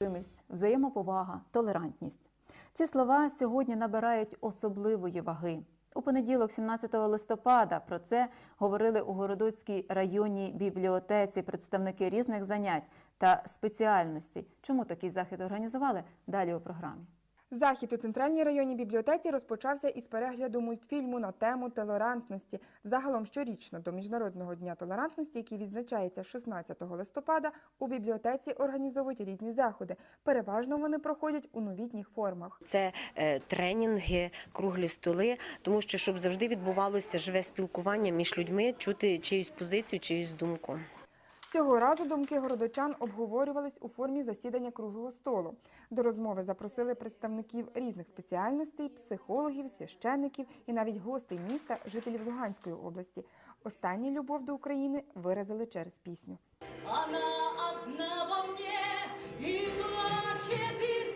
Терпимість, взаємоповага, толерантність. Ці слова сьогодні набирають особливої ваги. У понеділок, 17 листопада, про це говорили у Городоцькій районній бібліотеці представники різних занять та спеціальностей. Чому такий захід організували? Далі у програмі. Захід у центральній районній бібліотеці розпочався із перегляду мультфільму на тему толерантності. Загалом щорічно до Міжнародного дня толерантності, який відзначається 16 листопада, у бібліотеці організовують різні заходи. Переважно вони проходять у новітніх формах. Це е, тренінги, круглі столи, тому що щоб завжди відбувалося живе спілкування між людьми, чути чиюсь позицію, чиюсь думку. Цього разу думки городочан обговорювались у формі засідання круглого столу. До розмови запросили представників різних спеціальностей, психологів, священників і навіть гостей міста, жителів Луганської області. Останню любов до України виразили через пісню. Вона одна во мне и плачет,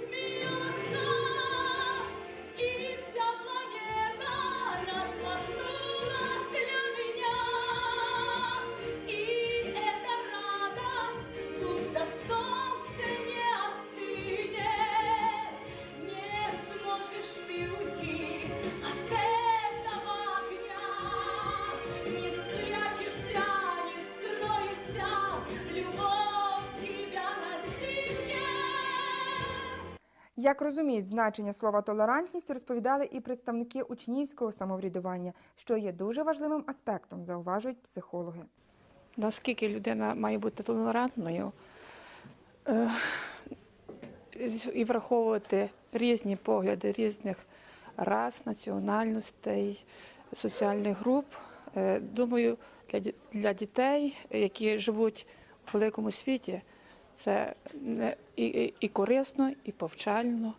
Як розуміють значення слова толерантність, розповідали і представники учнівського самоврядування, що є дуже важливим аспектом, зауважують психологи. наскільки людина має бути толерантною е, і враховувати різні погляди різних рас, національностей, соціальних груп. Е, Думаю, для дітей, які живуть у великому світі, це не, і, і, і корисно, і повчально,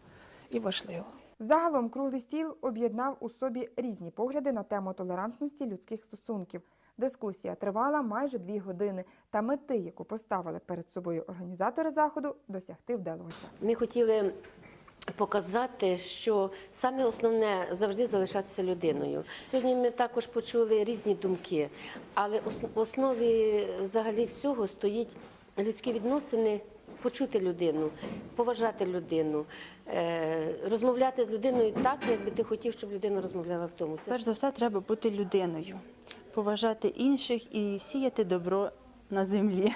і важливо. Загалом круглий стіл об'єднав у собі різні погляди на тему толерантності людських стосунків. Дискусія тривала майже дві години, та мети, яку поставили перед собою організатори заходу, досягти вдалося. Ми хотіли показати, що саме основне завжди залишатися людиною. Сьогодні ми також почули різні думки, але в основі взагалі всього стоїть людські відносини. Почути людину, поважати людину, е, розмовляти з людиною так, як би ти хотів, щоб людина розмовляла в тому. Це Перш за все, треба бути людиною, поважати інших і сіяти добро на землі.